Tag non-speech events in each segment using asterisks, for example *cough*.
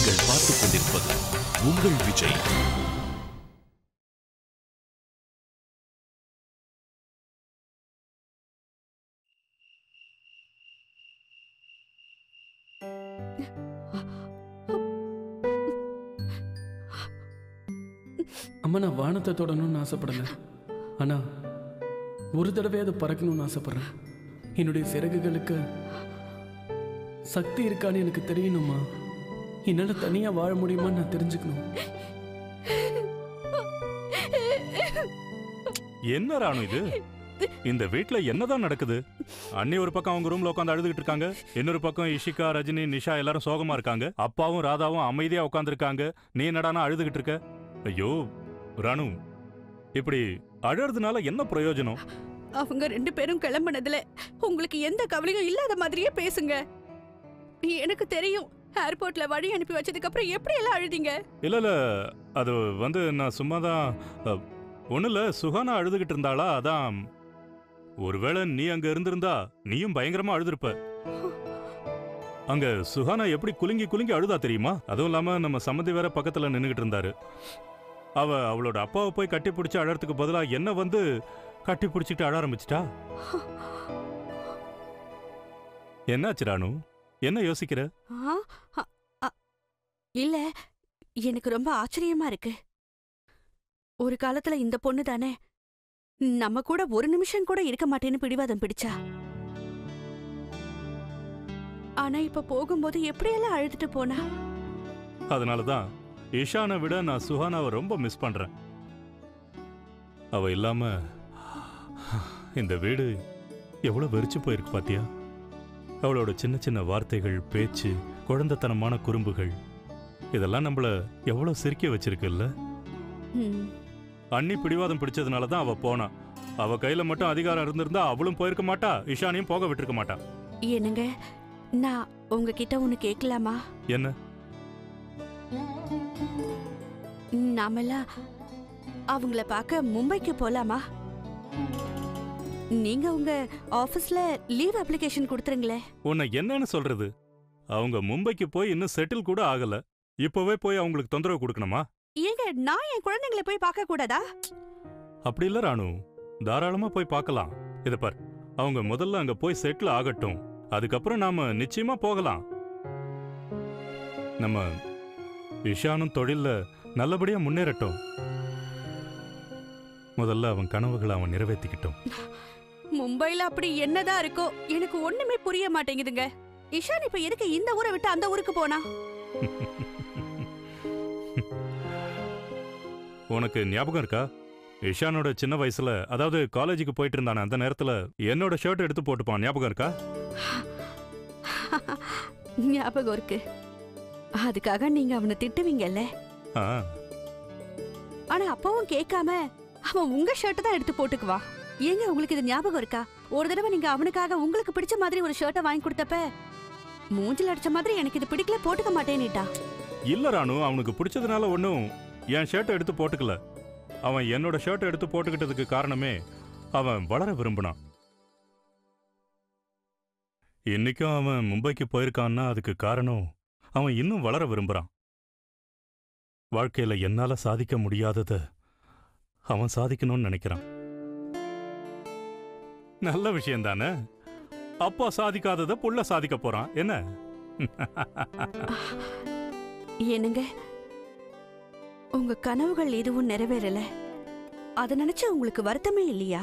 நீங்கள் பார்த்துக் கொண்டிருப்பது உங்கள் விஜய். அம்மா நான் வானத்தை தொடணும்னு ஆசைப்படல. ஆனா ஒரு தடவை அது பறக்கணும்னு ஆசைப்படுறேன். என்னுடைய சிறகுகளுக்கு சக்தி இருக்கான்னு எனக்கு தெரியணுமா என்னால தனியா வாழ முடியுமான்னு நான் தெரிஞ்சுக்கணும். என்ன ராணு இது? இந்த வீட்ல என்னதான் நடக்குது? அண்ணி ஒரு பக்கம் அவங்க ரூம்ல உட்காந்து அழுதுகிட்டு இருக்காங்க இன்னொரு பக்கம் இஷிகா ரஜினி நிஷா எல்லாரும் சோகமா இருக்காங்க. அப்பாவும் ராதாவும் அமைதியா உட்காந்துருக்காங்க நீ என்னடானா அழுதுகிட்டு இருக்க? ஐயோ ராணு இப்படி அழறதுனால என்ன பிரயோஜனம்? அவங்க ரெண்டு பேரும் கிளம்புனதுல உங்களுக்கு எந்த கவலையும் இல்லாத மாதிரியே பேசுங்க. எனக்கு தெரியும் ஏர்போர்ட்ல வழி அனுப்பி வச்சதுக்கு அப்புறம் எப்படி எல்லாம் அழுதீங்க? இல்ல இல்ல. அது வந்து நான் சும்மா தான் இல்லை. சுகானா அழுதுகிட்டு இருந்தாளா? அதான். ஒருவேளை நீ அங்க இருந்திருந்தா நீயும் பயங்கரமா அழுதுருப்ப. அங்க சுகானா எப்படி குலுங்கி குலுங்கி அழுதா தெரியுமா? அதுவும் இல்லாம நம்ம சம்மந்தி வேற பக்கத்துல நின்னுகிட்டு இருந்தாரு. அவ அவளோட அப்பாவை போய் கட்டி பிடிச்சி அழறதுக்கு பதிலா என்ன வந்து கட்டி பிடிச்சிட்டு அழ ஆரம்பிச்சிட்டா? என்னாச்சு ராணு? என்ன யோசிக்கிற? இல்ல எனக்கு ரொம்ப ஆச்சரியமா இருக்கு. ஒரு காலத்துல இந்த பொண்ணு தானே. நம்ம கூட ஒரு நிமிஷம் கூட இருக்க மாட்டேன்னு பிடிவாதம் பிடிச்சா. ஆனா இப்ப போகும்போது எப்படியெல்லாம் அழுதுட்டு போனா? அதனால தான் இஷானை விட நான் சுஹானாவை ரொம்ப மிஸ் பண்றேன். அவ இல்லாம இந்த வீடு எவ்வளவு வெறிச்சு போயிருக்கு பாத்தியா? அவளோட சின்ன சின்ன வார்த்தைகள் பேச்சு குழந்தைத்தனமான குறும்புகள் இதெல்லாம் நம்மள எவ்வளவு சிரிக்க வச்சிருக்குல்ல? அண்ணி பிடிவாதம் பிடிச்சதுனால தான் அவ போனா. அவ கையில மட்டும் அதிகாரம் இருந்திருந்தா அவளும் போயிருக்க மாட்டா இஷானையும் போக விட்டுருக்க மாட்டா. என்னங்க? நான் உங்ககிட்ட ஒண்ணு கேட்கலாமா என்ன? நாமெல்லாம் அவங்கள பார்க்க மும்பைக்கு போலாமா? நீங்க உங்க ஆபீஸ்ல லீவ் அப்ளிகேஷன் கொடுத்துருங்களே உன்னை என்னன்னு சொல்றது? அவங்க மும்பைக்கு போய் இன்னும் செட்டில் கூட ஆகல. இப்பவே போய் அவங்களுக்கு தொந்தரவு கொடுக்கணுமா? ஏங்க நான் என் குழந்தைங்களை போய் பார்க்க கூடாதா? அப்படி இல்ல ராணு. தாராளமா போய் பார்க்கலாம். இத பார் அவங்க முதல்ல அங்க போய் செட்டில் ஆகட்டும். அதுக்கப்புறம் நாம நிச்சயமா போகலாம். நம்ம இஷானும் தொழில்ல நல்லபடியா முன்னேறட்டும். முதல்ல அவன் கனவுகளை அவன் நிறைவேற்றிக்கிட்டோம் மும்பைல அப்படி என்னதான் இருக்கோ எனக்கு ஒண்ணுமே புரிய மாட்டேங்குதுங்க. இஷான் இப்ப எதுக்கு இந்த ஊரை விட்டு அந்த ஊருக்கு போனா? *laughs* உனக்கு ஞாபகம் இருக்கா? இஷானோட சின்ன வயசுல அதாவது காலேஜுக்கு போயிட்டு இருந்தானே அந்த நேரத்துல என்னோட ஷர்ட் எடுத்து போட்டுப்பான். ஞாபகம் இருக்கா? *laughs* ஞாபகம் இருக்கு. அதுக்காக நீங்க அவனை திட்டுவீங்கல்ல? ஆனா அப்பவும் கேட்காம அவன் உங்க ஷர்ட் தான் எடுத்து போட்டுக்குவான் ஏங்க உங்களுக்கு இது ஞாபகம் இருக்கா? ஒரு தடவை நீங்க அவனுக்காக உங்களுக்கு பிடிச்ச மாதிரி ஒரு ஷர்ட்டை வாங்கி கொடுத்தப்ப மூஞ்சில் அடிச்ச மாதிரி எனக்கு இது பிடிக்கல போட்டுக்க மாட்டேன்னுட்டா? இல்ல ராணு அவனுக்கு பிடிச்சதுனால ஒன்றும் என் ஷர்ட்டை எடுத்து போட்டுக்கல. அவன் என்னோட ஷர்ட்டை எடுத்து போட்டுக்கிட்டதுக்கு காரணமே அவன் வளர விரும்பினான். இன்னைக்கும் அவன் மும்பைக்கு போயிருக்கான்னா அதுக்கு காரணம் அவன் இன்னும் வளர விரும்புகிறான் வாழ்க்கையில் என்னால் சாதிக்க முடியாதத அவன் சாதிக்கணும்னு நினைக்கிறான். நல்ல விஷயம் தானே? அப்பா சாதிக்காததை புள்ள சாதிக்க போறான். என்ன? என்னங்க? உங்க கனவுகள் எதுவும் நிறைவேறல. அத நினைச்சு உங்களுக்கு வருத்தமே இல்லையா?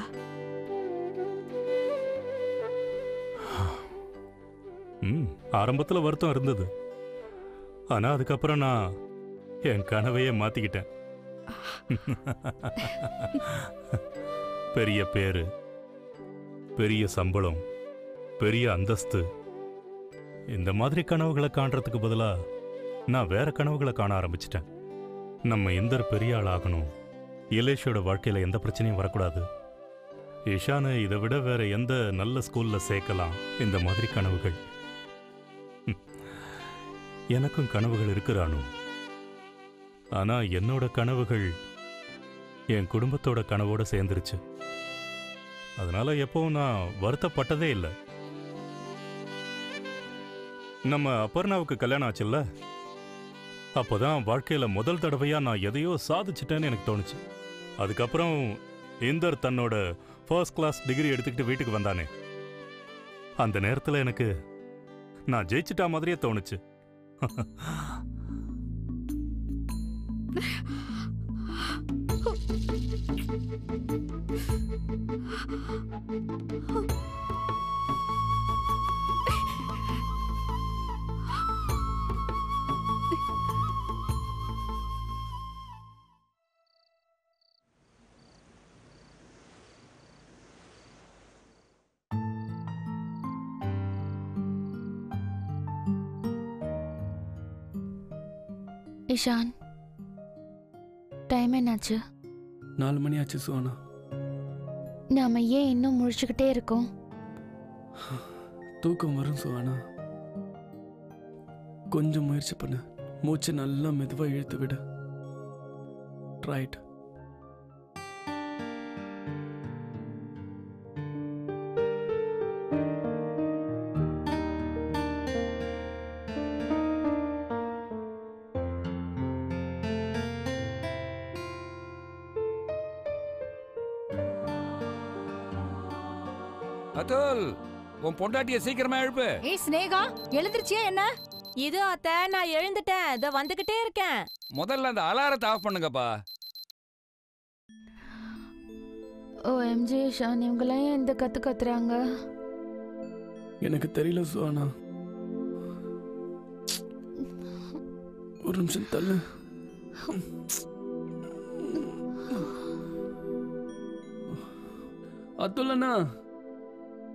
ம் ஆரம்பத்துல வருத்தம் இருந்தது. ஆனா அதுக்கப்புறம் நான் என் கனவையே மாத்திக்கிட்டேன். பெரிய பேரு பெரிய சம்பளம் பெரிய அந்தஸ்து. இந்த மாதிரி கனவுகளை காண்றதுக்கு பதிலா நான் வேற கனவுகளை காண ஆரம்பிச்சிட்டேன். நம்ம எந்தர் பெரிய ஆள் ஆகணும்? இலேஷோட வாழ்க்கையில் எந்த பிரச்சனையும் வரக்கூடாது. இஷானை இதை விட வேற எந்த நல்ல ஸ்கூலில் சேர்க்கலாம்? இந்த மாதிரி கனவுகள். எனக்கும் கனவுகள் இருக்கிறானு ஆனால் என்னோட கனவுகள் என் குடும்பத்தோட கனவோடு சேர்ந்துருச்சு. அதனால எப்பவும் நான் வருத்தப்பட்டதே இல்லை. நம்ம அப்பர்ணாவுக்கு கல்யாணம் ஆச்சுல்ல? அப்போதான் வாழ்க்கையில முதல் தடவையா நான் எதையோ சாதிச்சிட்டேன்னு எனக்கு தோணுச்சு. அதுக்கப்புறம் இந்தர் தன்னோட ஃபர்ஸ்ட் கிளாஸ் டிகிரி எடுத்துக்கிட்டு வீட்டுக்கு வந்தானே. அந்த நேரத்தில் எனக்கு நான் ஜெயிச்சிட்டா மாதிரியே தோணுச்சு. *laughs* இஷான் டைம் என்னாச்சு? நாலு மணி ஆச்சு சுகானா நாம ஏன் இன்னும் முழிச்சுக்கிட்டே இருக்கோம்? தூக்கம் வரும் சுகானா கொஞ்சம் முயற்சி பண்ணு. மூச்சு நல்லா மெதுவாக இழுத்து விடு. ரைட் உன் பொண்டாட்டிய சீக்கிரமா எழுப்பு. ஏய் ஸ்னேகா எழுந்திருச்சியா என்ன? இது அத்த நான் எழுந்துட்டேன். இதோ வந்துகிட்டே இருக்கேன். முதல்ல அந்த அலாரத்தை ஆஃப் பண்ணுங்கப்பா. ஓ எம்ஜி இஷான் இவங்கெல்லாம் ஏன் இந்த கத்து கத்துறாங்க? எனக்கு தெரியல சுகானா ஒரு நிமிஷம் தள்ளு. அத்துலண்ணா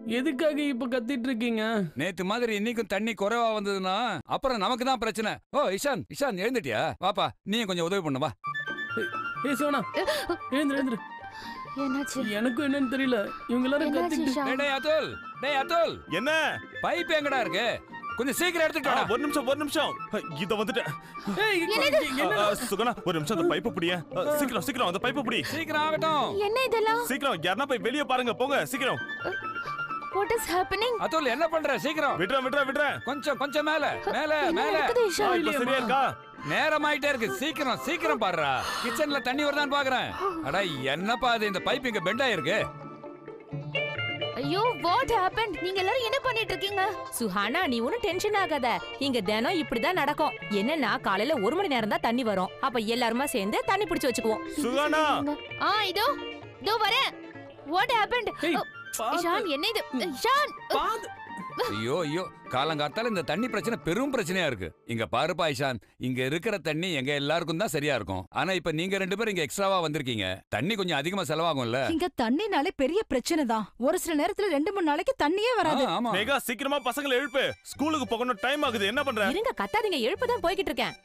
எதுக்காக இப்ப கத்திட்டு இருக்கீங்க? நேத்து மாதிரி இன்னைக்கும் தண்ணி குறைவா வந்ததுன்னா அப்புறம் நமக்கு தான் பிரச்சனை. ஓ இஷான் இஷான் எழுந்துட்டியா? வாப்பா நீயும் கொஞ்சம் உதவி பண்ணு வா. ஏ சோனா எழுந்துரு எழுந்துரு. என்னாச்சு? எனக்கும் என்னன்னு தெரியல. இவங்க எல்லாரும் என்னாச்சு கத்திட்டு இஷான்? டேய், டேய் அதுல் டேய் அதுல் என்ன? பைப் எங்கடா இருக்கு? கொஞ்சம் சீக்கிரம் எடுத்துட்டு வாடா. ஒரு நிமிஷம் ஒரு நிமிஷம். இத வந்துட்டேன் ஏய், என்ன சுகுணா ஒரு நிமிஷம் அந்த பைப்பு பிடிய சீக்கிரம் சீக்கிரம் அந்த பைப்பு பிடி. சீக்கிரம் ஆகட்டும். என்ன இதெல்லாம்? சீக்கிரம் யாருன்னா போய் வெளிய பாருங்க போங்க சீக்கிரம். வாட் இஸ் ஹேப்பனிங் அதுல் என்ன பண்ற? சீக்கிரம். விட்றா விட்றா விட்றா. கொஞ்சம் கொஞ்சம் மேல மேல மேல. இப்ப சரியா இருக்கா? நேரம் ஆயிட்டே இருக்கு. சீக்கிரம் சீக்கிரம் பாடுறா கிச்சன்ல தண்ணி வருதான்னு பாக்குறேன். அட என்னப்பா அது? இந்த பைப் இங்க பெண்ட் ஆயிருக்கு. ஐயோ வாட் ஹேப்பன் நீங்க எல்லாரும் என்ன பண்ணிட்டு இருக்கீங்க? சுஹானா நீ ஒன்னும் டென்ஷன் ஆகாத. இங்க தினம் இப்படிதான் நடக்கும். என்னன்னா காலையில ஒரு மணி நேரம் தான் தண்ணி வரும். அப்ப எல்லாருமா சேர்ந்து தண்ணி பிடிச்சு வச்சுக்குவோம். சுகானா ஆ இதோ இதோ வரேன். வாட் ஹேப்பன் இஷான் என்ன இது? இஷான் பாத்து. ஐயோ ஐயோ. காலங்காத்தால இந்த தண்ணி பிரச்சனை பெரும் பிரச்சனையா இருக்கு. இங்க பாருப்பா ஐஷான். இங்க இருக்கிற தண்ணி எங்க எல்லாருக்கும் தான் சரியா இருக்கும். ஆனா இப்ப நீங்க ரெண்டு பேரும் இங்க எக்ஸ்ட்ராவா வந்திருக்கீங்க. தண்ணி கொஞ்சம் அதிகமா செலவாகும்ல. இங்க தண்ணினாலே பெரிய பிரச்சனை தான். ஒரு சில நேரத்துல ரெண்டு மூணு நாளைக்கு தண்ணியே ஆ, வராது ஆமா. மேகா சீக்கிரமா பசங்களை எழுப்பு. ஸ்கூலுக்கு போகணும் டைம் ஆகுது. என்ன பண்ற? இருங்க கத்தாதீங்க. எழுப்புதான் போய்கிட்டு இருக்கேன்.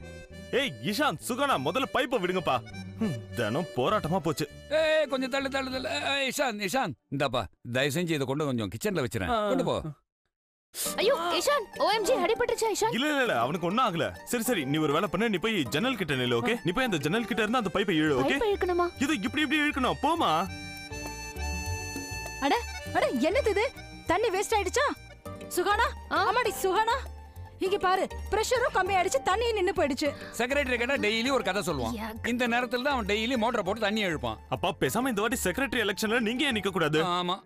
ஏய் இஷான் சுகானா முதல்ல பைப்பை விடுங்கப்பா. ஹம், தினம் போராட்டமா போச்சு. ஏய் கொஞ்சம் தள்ளு தள்ளு தள்ளு. ஏய், இஷான் இஷான். இந்தாப்பா தயவு செஞ்சு இதை கொண்டு கொஞ்சம் கிச்சன்ல வச்சிரேன் ஆ, கொண்டு போ. ஐயோ இஷான் ஓஎம்ஜி அடிபட்டுச்சா இஷான் இல்ல இல்ல இல்ல அவனுக்கு ஒண்ணும் ஆகல. சரி சரி நீ ஒரு வேலை பண்ண நீ போய் ஜன்னல் கிட்ட நில்லு ஓகே நீ போய் அந்த ஜன்னல் கிட்ட இருந்து அந்த பைப்பை இழு ஓகே இழுக்கணுமா? இது இப்படி இப்படி இழுக்கணும் போமா அட என்னது இது? தண்ணி வேஸ்ட் ஆயிடுச்சா? சுகானா? ஆமாடி சுகானா? இங்க பாரு பிரஷரும் கம்மி ஆயிடுச்சு தண்ணியும் நின்னு போயிடுச்சு. செக்ரட்டரி கேட்டா டெய்லி ஒரு கதை சொல்லுவான். இந்த நேரத்துல தான் அவன் டெய்லி மோட்டரை போட்டு தண்ணி எழுப்பான் அப்பா பேசாம இந்த வாட்டி செக்ரட்டரி எலெக்ஷன்ல நீங்க நிக்க கூடாது ஆமா.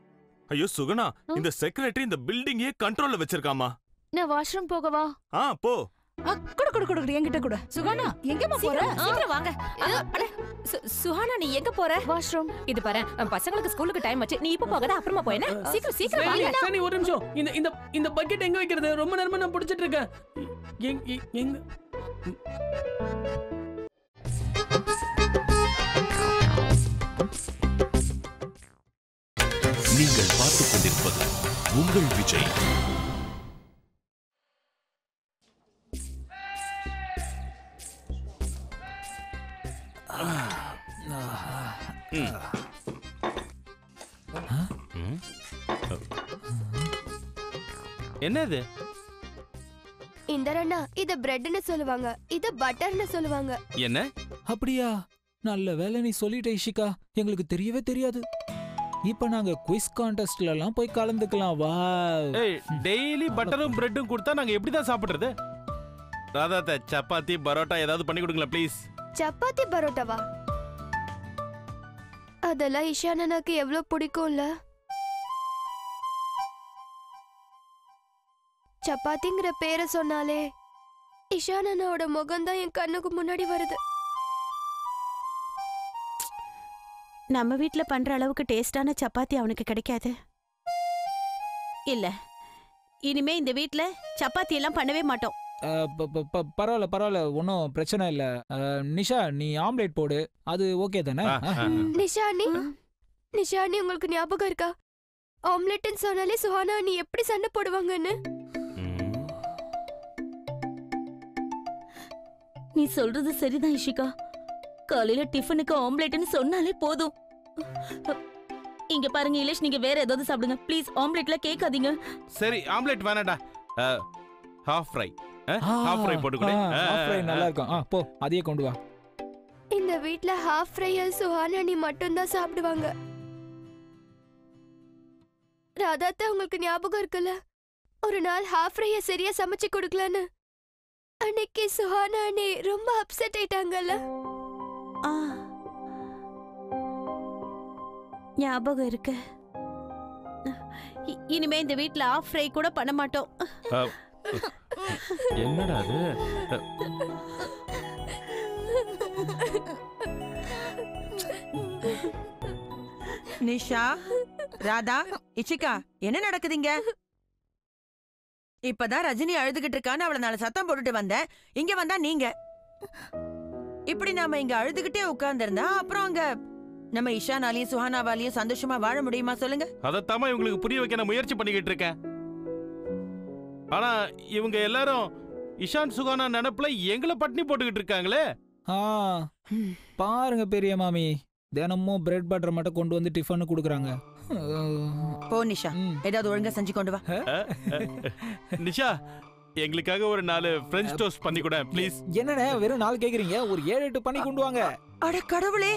ஐயோ சுகுணா இந்த செக்ரட்டரி இந்த பில்டிங்கே கண்ட்ரோல்ல வச்சிருக்காமா நான் வாஷ்ரூம் போகவா ஆ போ. குடு குடு குடு குடு, என்கிட்ட கூட. சுகானா எங்கம்மா போற? சீக்கிரம் வாங்க. அ, அட, சு- சுஹானா நீ எங்க போற? வாஷ்ரூம். இது பாரு பசங்களுக்கு ஸ்கூலுக்கு டைம் ஆச்சு. நீ இப்ப போகாத அப்புறமா போயேன சீக்கிரம் சீக்கிரம் வாங்க. சரி, ஒரு நிமிஷம். இந்த இந்த இந்த பக்கெட் எங்க வைக்கிறது? ரொம்ப நேரமா நான் பிடிச்சிட்டு இருக்கேன். எங்- எங்- எங்க? உங்கள் விஜய். என்ன இது இந்த அண்ணா இத பிரெட்னு சொல்லுவாங்க. இத பட்டர்னு சொல்லுவாங்க. என்ன? அப்படியா? நல்ல வேலை நீ சொல்லிட்ட இஷிகா. எங்களுக்கு தெரியவே தெரியாது. இப்ப நாங்க குவிஸ் கான்டெஸ்ட்ல எல்லாம் போய் கலந்துக்கலாம் வா. ஏய் டெய்லி பட்டரும் பிரெட்டும் கொடுத்தா நாங்க எப்படி தான் சாப்பிடுறது? ராதாத்த சப்பாத்தி பரோட்டா ஏதாவது பண்ணி கொடுங்களேன் ப்ளீஸ் சப்பாத்தி பரோட்டாவா? அதெல்லாம் இஷானனாக்கு எவ்வளவு பிடிக்கும்ல. சப்பாத்திங்கிற பேரை சொன்னாலே இஷானனாவோட முகம்தான் என் கண்ணுக்கு முன்னாடி வருது. நம்ம வீட்ல பண்ற அளவுக்கு டேஸ்டான சப்பாத்தி அவனுக்கு கிடைக்காது. இல்ல. இனிமே இந்த வீட்ல சப்பாத்தி எல்லாம் பண்ணவே மாட்டோம். பரவாயில்ல பரவாயில்ல. ஒன்றும் பிரச்சனை இல்லை. நிஷா நீ ஆம்லேட் போடு. அது ஓகே தானே? ஆ, ஆ. நிஷானி? நிஷானி உங்களுக்கு ஞாபகம் இருக்கா? ஆம்லெட்னு சொன்னாலே சுஹானா நீ எப்படி சண்டை போடுவாங்கன்னு. நீ சொல்றது சரிதான் இஷிகா. காலையில டிஃபனுக்கு ஆம்லெட்னு சொன்னாலே போதும். இங்க பாருங்க இலேஷ் நீங்க வேற ஏதாவது சாப்பிடுங்க. ப்ளீஸ் ஆம்லெட்ல கேட்காதீங்க. சரி ஆம்லெட் வேணாடா ஹாஃப் ஃப்ரை ஹாஃப் ஃப்ரை போட்டு கொடு ஆ, half fry நல்லா இருக்கும் ஆ போ அதையே கொண்டு வா. இந்த வீட்ல ஹாஃப் ஃப்ரையர் சுஹானா நீ மட்டும்தான் சாப்பிடுவாங்க. ராதாத்தா உங்களுக்கு ஞாபகம் இருக்குல்ல? ஒரு நாள் ஹாஃப் ஃப்ரைய சரியா சமைச்சு கொடுக்கலன்னு. அன்னைக்கு சுஹானா அண்ணி ரொம்ப அப்செட் ஆயிட்டாங்கல்ல? ஞாபகம் இருக்கு. இ- இனிமே இந்த வீட்ல ஆஃப் ஃப்ரை கூட பண்ண மாட்டோம். என்னடா அது? நிஷா ராதா இச்சிகா என்ன நடக்குதுங்க? இப்பதான் ரஜினி அழுதுகிட்டு இருக்கான்னு அவளை நாலு சத்தம் போட்டுட்டு வந்தேன் இங்க வந்தா நீங்க. இப்படி நாம இங்க அழுதுகிட்டே உட்கார்ந்திருந்தா அப்புறம் அங்க நம்ம இஷானாலையும் சுஹானாவாலையும் சந்தோஷமா வாழ முடியுமா சொல்லுங்க? அதைத்தாம்மா இவங்களுக்கு புரிய வைக்க நான் முயற்சி பண்ணிக்கிட்டு இருக்கேன். ஆனா இவங்க எல்லாரும் இஷான் சுகானா நினப்புல எங்களை பட்னி போட்டுக்கிட்டு இருக்காங்களே? ஆ பாருங்க பெரிய மாமி. தினமும் பிரெட் பட்டர் மட்டும் கொண்டு வந்து டிஃபன் கொடுக்குறாங்க. போ நிஷா. ஏதாவது ஒழுங்கா செஞ்சு கொண்டு வா. நிஷா எங்களுக்காக ஒரு நாலு பிரெஞ்ச் டோஸ்ட் பண்ணி கூட ப்ளீஸ் என்னண்ணே வெறும் நாலு கேக்குறீங்க? ஒரு ஏழு எட்டு பண்ணி கொண்டு வாங்க. அட கடவுளே.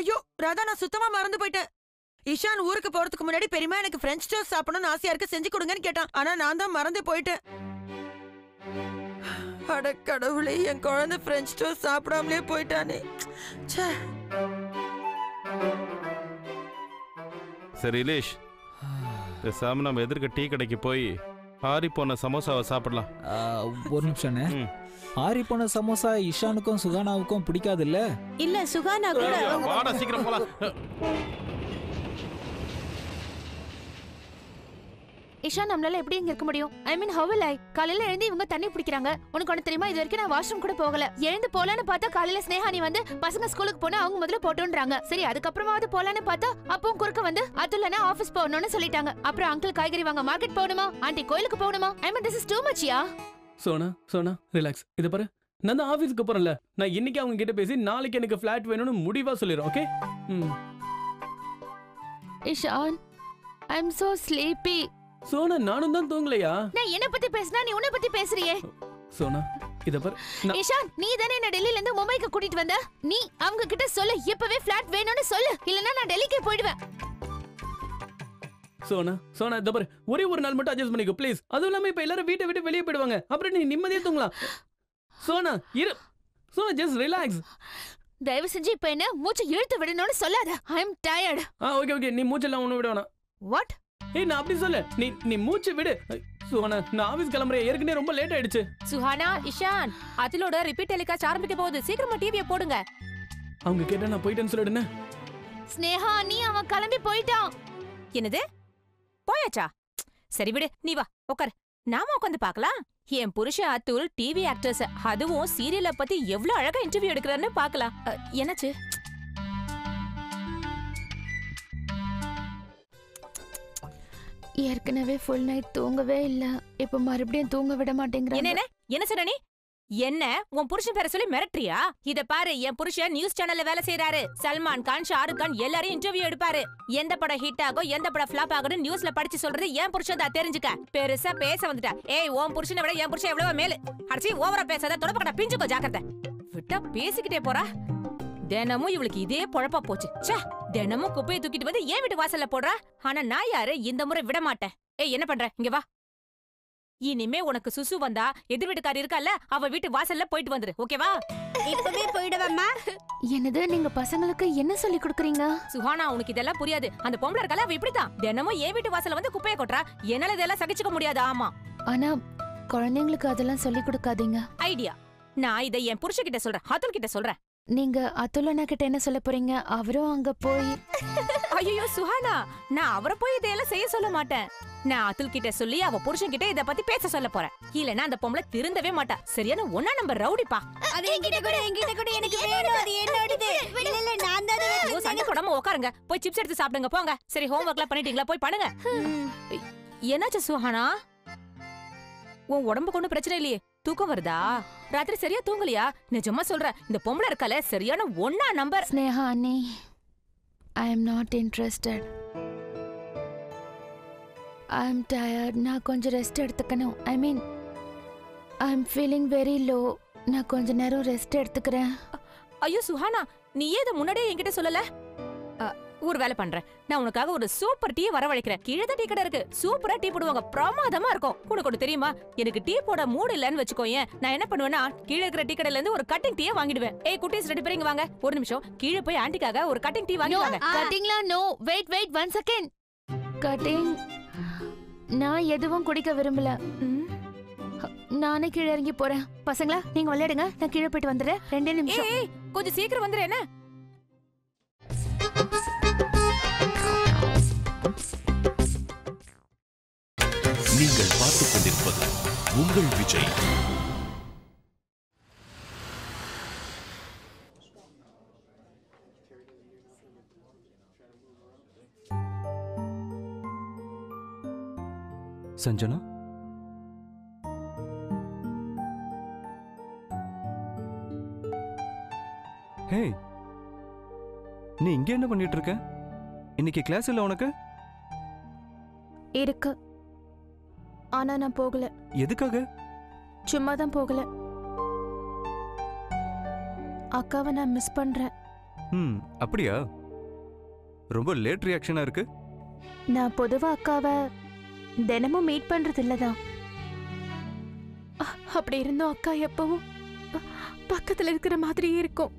ஐயோ ராதா நான் சுத்தமா மறந்து போயிட்டேன். இஷான் ஊருக்கு போறதுக்கு முன்னாடி பெரியமா எனக்கு பிரெஞ்ச் டோஸ்ட் சாப்பிடணும்னு ஆசையா இருக்கு செஞ்சு கொடுங்கன்னு கேட்டான். ஆனா நான் தான் மறந்து போயிட்டேன். அட கடவுளே என் குழந்தை பிரெஞ்ச் டோஸ்ட் சாப்பிடாமலே போயிட்டானே. ச்சே. சரி இலேஷ். பேசாம நம்ம எதிர்க்க டீ கடைக்கு போய் ஆறி போன சமோசாவை சாப்பிடலாம். ஒரு நிமிஷம்ண்ணே ஆரி போன சமோசா இஷானுக்கும் சுகானாவுக்கும் பிடிக்காது இல்ல இல்ல சுகானா கூட வாடா சீக்கிரம் போலாம். இஷா நம்மளால எப்படி இங்க இருக்க முடியும்? ஐ மீன் ஹவ் லை காலையில எழுந்து இவங்க தண்ணி பிடிக்கிறாங்க. உனக்கு ஒண்ணு தெரியுமா? இது வரைக்கும் நான் வாஷ்ரூம் கூட போகல. எழுந்து போலான்னு பார்த்தா காலையில ஸ்னேஹா நீ வந்து பசங்க ஸ்கூலுக்கு போனா அவங்க முதல்ல போட்டோன்றாங்க. சரி அதுக்கப்புறமாவது போலான்னு பார்த்தா அப்பவும் குறுக்க வந்து அதுலனா ஆபீஸ் போகணும்னு சொல்லிட்டாங்க. அப்புறம் அங்கிள் காய்கறி வாங்க மார்க்கெட் போகணுமா? ஆண்டி கோயிலுக்கு போகணுமா? I mean this is too much yeah Sona Sona relax இதை பாரு. நான் தான் ஆஃபீஸ்க்கு போறேன்ல. நான் இன்னைக்கு அவங்க கிட்ட பேசி நாளைக்கு எனக்கு ஃபிளாட் வேணும்னு முடிவா சொல்லிடுறேன் ஓகே ம். Ishaan I am so sleepy Sona நானும் தான் தூங்கலையா? நான் என்ன பத்தி பேசினா நீ உன்னை பத்தி பேசுறியே. சோனா இதை பாரு. இஷான் நீ தானே என்ன டெல்லில இருந்து மும்பைக்கு கூட்டிட்டு வந்த? நீ அவங்க கிட்ட சொல்லு இப்பவே ஃபிளாட் வேணும்னு சொல்லு. இல்லனா நான் டெல்லிக்கே போயிடுவேன். சோனா சோனா பாரு ஒரே ஒரு நாள் மட்டும் அட்ஜஸ்ட் பண்ணிக்கோ ப்ளீஸ் அதுவும் இல்லாம இப்ப எல்லாரும் வீட்டை விட்டு வெளியே போயிடுவாங்க. அப்புறம் நீ நிம்மதியா தூங்கலாம். சோனா இரு. சோனா ஜஸ்ட் ரிலாக்ஸ் தயவு செஞ்சு இப்ப என்ன மூச்சு இழுத்து விடணும்னு சொல்லாத. I am tired ah okay okay நீ மூச்செல்லாம் ஒன்றும் விட வேணாம். வாட் ஏய் நான் அப்படி சொல்ல நீ நீ மூச்சு விடு. சோனா நான் ஆஃபீஸ் கிளம்புறேன். ஏற்கனவே ரொம்ப லேட் ஆயிடுச்சு. சுஹானா இஷான் அதிலோட ரிப்பீட் டெலிகாஸ்ட் ஆரம்பிக்க போகுது. சீக்கிரமா டிவியை போடுங்க. அவங்க கேட்டா நான் போயிட்டேன்னு சொல்லிடுனே ஸ்னேஹா நீ அவன் கிளம்பி போயிட்டான். என்னது? போயாச்சா? சரி விடு நீ வா உட்காரு நாம உட்காந்து பார்க்கலாம் என் புருஷன் அத்துல் டிவி ஆக்டர்ஸ் அதுவும் சீரியல பத்தி எவ்வளவு அழகா இன்டர்வியூ எடுக்கிறான்னு பார்க்கலாம் அ, என்னாச்சு? ஏற்கனவே ஃபுல் நைட் தூங்கவே இல்ல. இப்ப மறுபடியும் தூங்க விட என்ன மாட்டேங்கிறாங்க என்ன? என்ன சொன்ன நீ? என்ன? உன் புருஷன் பேர சொல்லி மிரட்டுறியா? இத பாரு என் புருஷன் நியூஸ் சேனல்ல வேலை செய்யறாரு சல்மான் கான் ஷாருக் கான் எல்லாரையும் இன்டர்வியூ எடுப்பாரு. எந்த படம் ஹிட் ஆகும் எந்த படம் ஃபிளாப் ஆகும் நியூஸ்ல படிச்சு சொல்றது என் புருஷன் தான் தெரிஞ்சுக்க. பெருசா பேச வந்துட்டா. ஏய் உன் புருஷனை விட என் புருஷன் எவ்வளவு மேலு. அடிச்சு ஓவரா பேசாத தொடப்பக்கடா பிஞ்சுக்கோ ஜாக்கிரத. விட்டா பேசிக்கிட்டே போறா. தினமும் இவளுக்கு இதே பொழப்பா போச்சு. ச்சே தினமும் குப்பையை தூக்கிட்டு வந்து ஏன் வீட்டு வாசல்ல போடுறா. ஆனா நான் யாரு? இந்த முறை விட மாட்டேன் ஏய் என்ன பண்ற? இங்க வா. இனிமே உனக்கு சுசு வந்தா எதிர் வீட்டுக்காரி இருக்கல்ல அவ வீட்டு வாசல்ல போயிட்டு வந்துரு ஓகேவா? இப்பவே போயிடுவேம்மா. என்னது நீங்க பசங்களுக்கு என்ன சொல்லி கொடுக்குறீங்க? சுஹானா உனக்கு இதெல்லாம் புரியாது. அந்த பொம்பளை இருக்கல அவ இப்படித்தான். தினமும் என் வீட்டு வாசல்ல வந்து குப்பையை கொட்டுறா. என்னால இதெல்லாம் சகிச்சுக்க முடியாது ஆமா. ஆனா குழந்தைங்களுக்கு அதெல்லாம் சொல்லி கொடுக்காதீங்க. ஐடியா. நான் இதை என் புருஷகிட்ட சொல்றேன் அதுல் கிட்ட சொல்றேன். நீங்க அத்துலனா கிட்ட என்ன சொல்ல போறீங்க? அவரும் அங்க போய் ஐயோ சுஹானா நான் அவரை போய் இதையெல்லாம் செய்ய சொல்ல மாட்டேன். நான் அதுல் கிட்ட சொல்லி அவ புருஷன் கிட்ட இத பத்தி பேச சொல்ல போறேன். இல்லனா அந்த பொம்பளை திருந்தவே மாட்டா. சரியான ஒன்னா நம்பர் ரவுடிப்பா அது என்கிட்ட கூட என்கிட்ட கூட எனக்கு வேணும். அது என்னோடது இல்ல இல்ல நான் தான் அதை ஐயோ, சண்டை போடாம உட்காருங்க போய் சிப்ஸ் எடுத்து சாப்பிடுங்க போங்க. சரி ஹோம்ஒர்க்லாம் பண்ணிட்டீங்களா? போய் பண்ணுங்க. என்னாச்சு சுஹானா? உன் உடம்பு கொண்டு பிரச்சனை இல்லையே. தூக்கம் வருதா? ராத்திரி சரியா தூங்கலையா? நிஜமா சொல்ற இந்த பொம்பளை இருக்கால சரியான ஒன்னா நம்பர். ஸ்னேகா அண்ணி I am not interested I am tired நான் கொஞ்சம் ரெஸ்ட் எடுத்துக்கணும். I mean I am feeling very low நான் கொஞ்ச நேரம் ரெஸ்ட் எடுத்துக்கிறேன். ஐயோ சுஹானா நீ ஏன் இதை முன்னாடியே என்கிட்ட சொல்லல? ஒரு வேலை பண்றேன். நான் உனக்காக ஒரு சூப்பர் டீ வரவழைக்கிறேன். கீழே தான் டீ கடை இருக்கு. சூப்பரா டீ போடுவாங்க. பிரமாதமா இருக்கும். உனக்கு ஒண்ணு தெரியுமா? எனக்கு டீ போட மூடு இல்லைன்னு வச்சுக்கோயேன் நான் என்ன பண்ணுவேன்னா கீழே இருக்கிற டீ கடையில இருந்து ஒரு கட்டிங் டீயை வாங்கிடுவேன். ஏய் குட்டீஸ் ரெண்டு பேரும் வாங்க. ஒரு நிமிஷம். கீழே போய் ஆண்டிக்காக ஒரு கட்டிங் டீ வாங்கி வாங்க கட்டிங்லா no wait wait one second cutting நான் எதுவும் குடிக்க விரும்பல. நானே கீழே இறங்கி போறேன். பசங்களா நீங்க விளையாடுங்க. நான் கீழே போயிட்டு வந்துடுறேன். ரெண்டே நிமிஷம். கொஞ்சம் சீக்கிரம் வந்துரு என்ன? நீங்கள் பார்த்துக் கொண்டிருப்பது உங்கள் விஜய். சஞ்சனா? ஹே நீ இங்க என்ன பண்ணிட்டு இருக்க? இன்னைக்கு கிளாஸ் இல்ல உனக்கு? இருக்கு. ஆனா நான் போகல. எதுக்காக? சும்மா தான் போகல. அக்காவை நான் மிஸ் பண்றேன். ம் அப்படியா? ரொம்ப லேட் ரியாக்ஷனா இருக்கு. நான் பொதுவா அக்காவை தினமும் மீட் பண்றது இல்லதான் அப்படி இருந்தும் அக்கா எப்பவும் பக்கத்துல இருக்கிற மாதிரியே இருக்கும்.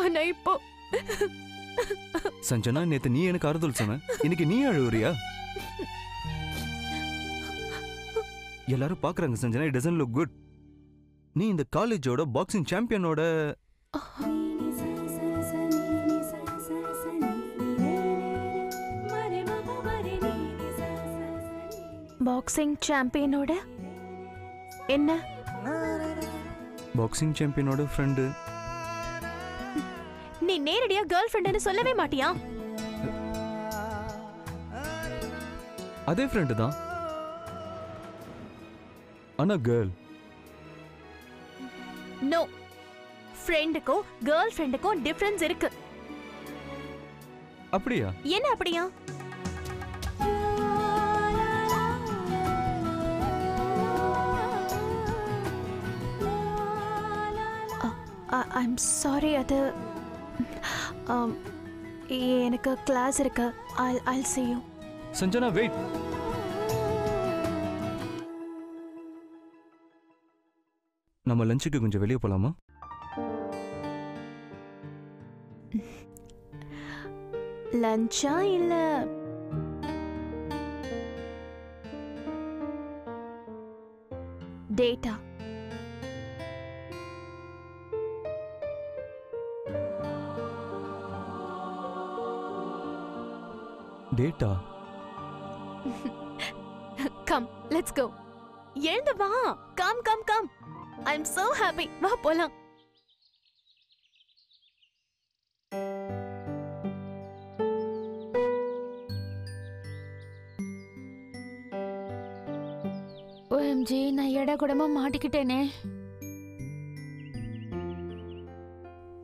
ஆனா இப்போ சஞ்சனா நேத்து நீ எனக்கு ஆறுதல் சொன்ன. இன்னைக்கு நீ அழுவுறியா? எல்லாரும் பாக்குறாங்க Sanjana. It doesn't look good நீ இந்த காலேஜோட பாக்ஸிங் சாம்பியனோட பாக்ஸிங் சாம்பியனோட என்ன? பாக்ஸிங் சாம்பியனோட ஃப்ரெண்டு நீ நேரடியா கேர்ள் ஃப்ரெண்ட்னு சொல்லவே மாட்டியா? அதே ஃப்ரெண்டு தான். ஆனா கேர்ள். நோ. ஃப்ரெண்டுக்கும் கேர்ள் ஃப்ரெண்டுக்கும் டிஃபரன்ஸ் இருக்கு. அப்படியா? என்ன அப்படியா? ஐம் சாரி அது um, எனக்கு கிளாஸ் இருக்கு. I I'll see you. Sanjana wait நம்ம லஞ்சுக்கு கொஞ்சம் வெளியே போலாமா? லஞ்சா இல்ல? டேட்டா டேட்டா கம் லெட்ஸ் கோ எழுந்து வா. Come come come I am so happy. வா போலாம். ஓஎம்ஜி நான் எடா கூடமா மாட்டிக்கிட்டேனே.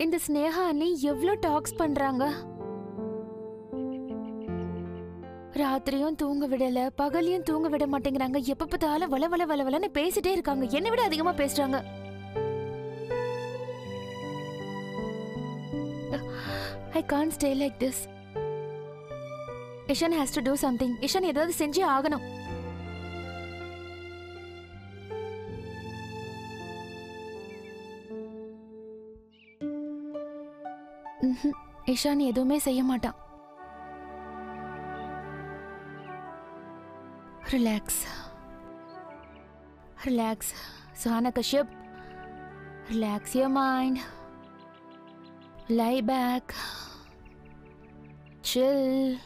இந்த ஸ்னேகா அண்ணி எவ்வளோ டாக்ஸ் பண்றாங்க? ராத்திரியும் தூங்க விடல பகலையும் தூங்க விட மாட்டேங்கிறாங்க. எப்ப பார்த்தாலும் வள வள வள வளன்னு பேசிட்டே இருக்காங்க. என்னை விட அதிகமா பேசுறாங்க. I can stay like this Ishan has to do something Ishan ஏதாவது செஞ்சே ஆகணும். இஷான் எதுவுமே செய்ய மாட்டான். Relax. Relax, Sohana Kashyap. Relax your mind. Lie back. Chill.